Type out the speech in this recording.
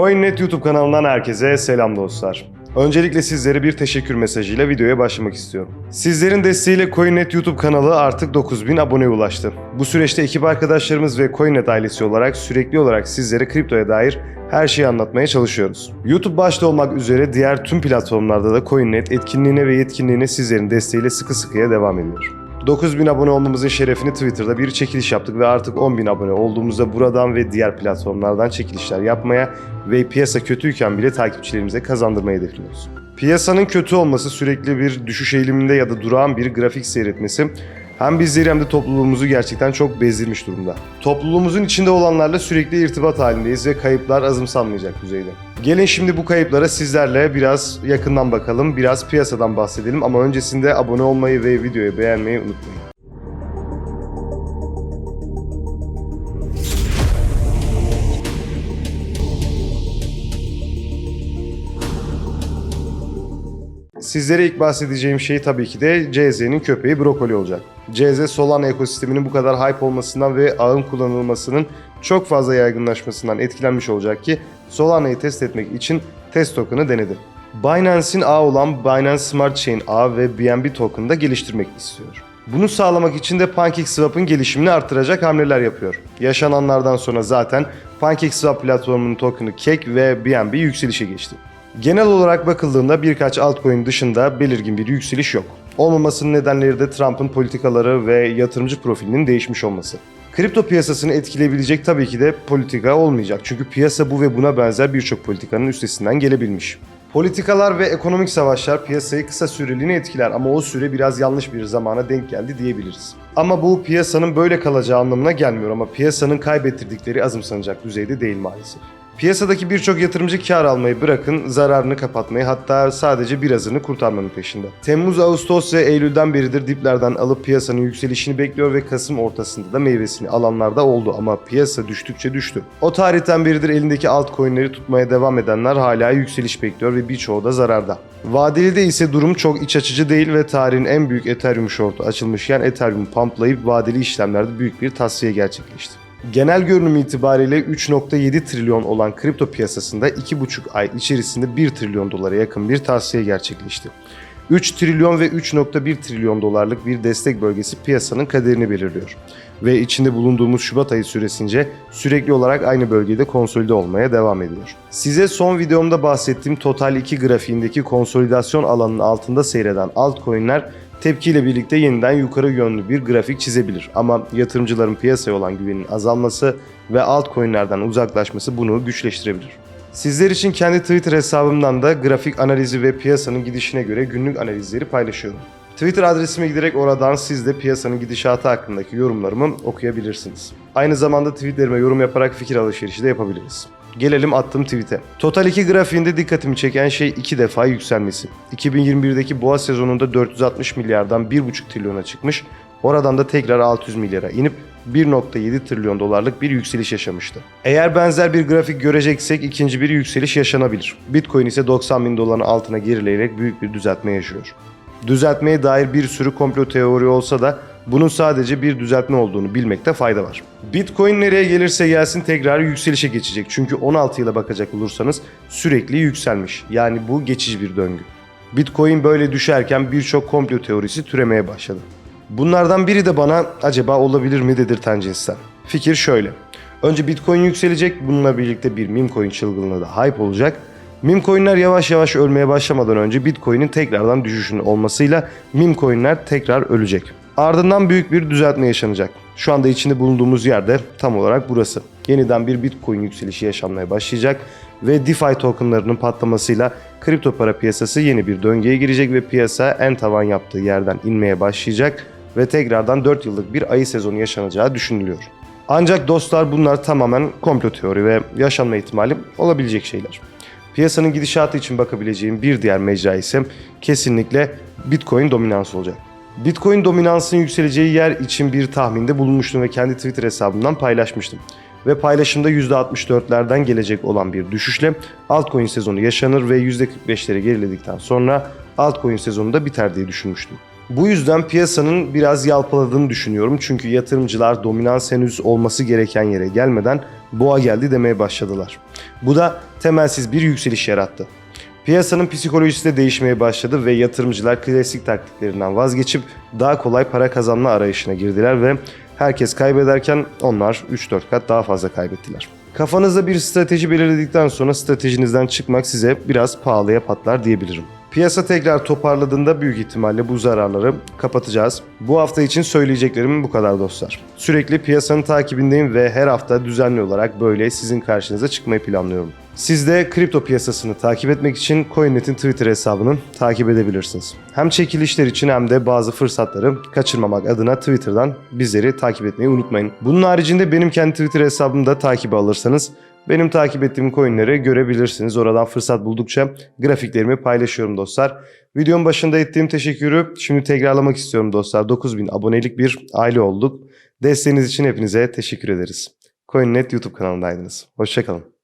CoinNet YouTube kanalından herkese selam dostlar. Öncelikle sizlere bir teşekkür mesajıyla videoya başlamak istiyorum. Sizlerin desteğiyle CoinNet YouTube kanalı artık 9000 aboneye ulaştı. Bu süreçte ekip arkadaşlarımız ve CoinNet ailesi olarak sürekli olarak sizlere kriptoya dair her şeyi anlatmaya çalışıyoruz. YouTube başta olmak üzere diğer tüm platformlarda da CoinNet etkinliğine ve yetkinliğine sizlerin desteğiyle sıkı sıkıya devam ediyor. 9000 abone olmamızın şerefini Twitter'da bir çekiliş yaptık ve artık 10.000 abone olduğumuzda buradan ve diğer platformlardan çekilişler yapmaya ve piyasa kötüyken bile takipçilerimize kazandırmayı hedefliyoruz. Piyasanın kötü olması sürekli bir düşüş eğiliminde ya da durağan bir grafik seyretmesi hem bizleri hem de topluluğumuzu gerçekten çok bezdirmiş durumda. Topluluğumuzun içinde olanlarla sürekli irtibat halindeyiz ve kayıplar azımsanmayacak düzeyde. Gelin şimdi bu kayıplara sizlerle biraz yakından bakalım, biraz piyasadan bahsedelim ama öncesinde abone olmayı ve videoyu beğenmeyi unutmayın. Sizlere ilk bahsedeceğim şey tabii ki de CZ'nin köpeği brokoli olacak. CZ Solana ekosisteminin bu kadar hype olmasından ve ağın kullanılmasının çok fazla yaygınlaşmasından etkilenmiş olacak ki Solana'yı test etmek için test token'ı denedi. Binance'in ağı olan Binance Smart Chain ağı ve BNB token'ı da geliştirmek istiyor. Bunu sağlamak için de PancakeSwap'ın gelişimini arttıracak hamleler yapıyor. Yaşananlardan sonra zaten PancakeSwap platformunun token'ı Cake ve BNB yükselişe geçti. Genel olarak bakıldığında birkaç altcoin dışında belirgin bir yükseliş yok. Olmamasının nedenleri de Trump'ın politikaları ve yatırımcı profilinin değişmiş olması. Kripto piyasasını etkileyebilecek tabii ki de politika olmayacak. Çünkü piyasa bu ve buna benzer birçok politikanın üstesinden gelebilmiş. Politikalar ve ekonomik savaşlar piyasayı kısa süreliğine etkiler ama o süre biraz yanlış bir zamana denk geldi diyebiliriz. Ama bu piyasanın böyle kalacağı anlamına gelmiyor ama piyasanın kaybettirdikleri azımsanacak düzeyde değil maalesef. Piyasadaki birçok yatırımcı kar almayı bırakın, zararını kapatmayı hatta sadece birazını kurtarmanın peşinde. Temmuz, Ağustos ve Eylül'den beridir diplerden alıp piyasanın yükselişini bekliyor ve Kasım ortasında da meyvesini alanlarda oldu ama piyasa düştükçe düştü. O tarihten beridir elindeki altcoin'leri tutmaya devam edenler hala yükseliş bekliyor ve birçoğu da zararda. Vadeli ise durum çok iç açıcı değil ve tarihin en büyük Ethereum short'u açılmışken Ethereum pumplayıp vadeli işlemlerde büyük bir tasfiye gerçekleşti. Genel görünüm itibariyle 3.7 trilyon olan kripto piyasasında 2,5 ay içerisinde 1 trilyon dolara yakın bir tavsiye gerçekleşti. 3 trilyon ve 3.1 trilyon dolarlık bir destek bölgesi piyasanın kaderini belirliyor. Ve içinde bulunduğumuz Şubat ayı süresince sürekli olarak aynı bölgede konsolide olmaya devam ediyor. Size son videomda bahsettiğim Total 2 grafiğindeki konsolidasyon alanının altında seyreden altcoin'ler tepkiyle birlikte yeniden yukarı yönlü bir grafik çizebilir. Ama yatırımcıların piyasaya olan güveninin azalması ve altcoin'lerden uzaklaşması bunu güçleştirebilir. Sizler için kendi Twitter hesabımdan da grafik analizi ve piyasanın gidişine göre günlük analizleri paylaşıyorum. Twitter adresime giderek oradan siz de piyasanın gidişatı hakkındaki yorumlarımı okuyabilirsiniz. Aynı zamanda tweetlerime yorum yaparak fikir alışverişi de yapabiliriz. Gelelim attığım tweet'e. Total 2 grafiğinde dikkatimi çeken şey iki defa yükselmesi. 2021'deki boğa sezonunda 460 milyardan 1,5 trilyona çıkmış, oradan da tekrar 600 milyara inip 1.7 trilyon dolarlık bir yükseliş yaşamıştı. Eğer benzer bir grafik göreceksek ikinci bir yükseliş yaşanabilir. Bitcoin ise 90 bin doların altına gerileyerek büyük bir düzeltme yaşıyor. Düzeltmeye dair bir sürü komplo teori olsa da bunun sadece bir düzeltme olduğunu bilmekte fayda var. Bitcoin nereye gelirse gelsin tekrar yükselişe geçecek. Çünkü 16 yıla bakacak olursanız sürekli yükselmiş. Yani bu geçici bir döngü. Bitcoin böyle düşerken birçok komplo teorisi türemeye başladı. Bunlardan biri de bana acaba olabilir mi dedirten cinsten. Fikir şöyle. Önce Bitcoin yükselecek, bununla birlikte bir meme coin çılgınlığı da hype olacak. Meme coinler yavaş yavaş ölmeye başlamadan önce Bitcoin'in tekrardan düşüşünün olmasıyla meme coinler tekrar ölecek. Ardından büyük bir düzeltme yaşanacak. Şu anda içinde bulunduğumuz yerde tam olarak burası. Yeniden bir Bitcoin yükselişi yaşanmaya başlayacak ve DeFi tokenlarının patlamasıyla kripto para piyasası yeni bir döngüye girecek ve piyasa en tavan yaptığı yerden inmeye başlayacak ve tekrardan 4 yıllık bir ayı sezonu yaşanacağı düşünülüyor. Ancak dostlar bunlar tamamen komplo teori ve yaşanma ihtimali olabilecek şeyler. Piyasanın gidişatı için bakabileceğim bir diğer mecra ise kesinlikle Bitcoin dominansı olacak. Bitcoin dominansının yükseleceği yer için bir tahminde bulunmuştum ve kendi Twitter hesabımdan paylaşmıştım. Ve paylaşımda %64'lerden gelecek olan bir düşüşle altcoin sezonu yaşanır ve %45'leri geriledikten sonra altcoin sezonu da biter diye düşünmüştüm. Bu yüzden piyasanın biraz yalpaladığını düşünüyorum. Çünkü yatırımcılar dominans henüz olması gereken yere gelmeden boğa geldi demeye başladılar. Bu da temelsiz bir yükseliş yarattı. Piyasanın psikolojisi de değişmeye başladı ve yatırımcılar klasik taktiklerinden vazgeçip daha kolay para kazanma arayışına girdiler ve herkes kaybederken onlar 3-4 kat daha fazla kaybettiler. Kafanızda bir strateji belirledikten sonra stratejinizden çıkmak size biraz pahalıya patlar diyebilirim. Piyasa tekrar toparladığında büyük ihtimalle bu zararları kapatacağız. Bu hafta için söyleyeceklerim bu kadar dostlar. Sürekli piyasanın takibindeyim ve her hafta düzenli olarak böyle sizin karşınıza çıkmayı planlıyorum. Siz de kripto piyasasını takip etmek için CoinNet'in Twitter hesabını takip edebilirsiniz. Hem çekilişler için hem de bazı fırsatları kaçırmamak adına Twitter'dan bizleri takip etmeyi unutmayın. Bunun haricinde benim kendi Twitter hesabımı da takibe alırsanız benim takip ettiğim coinleri görebilirsiniz. Oradan fırsat buldukça grafiklerimi paylaşıyorum dostlar. Videonun başında ettiğim teşekkürü şimdi tekrarlamak istiyorum dostlar. 9000 abonelik bir aile olduk. Desteğiniz için hepinize teşekkür ederiz. CoinNet YouTube kanalındaydınız. Hoşçakalın.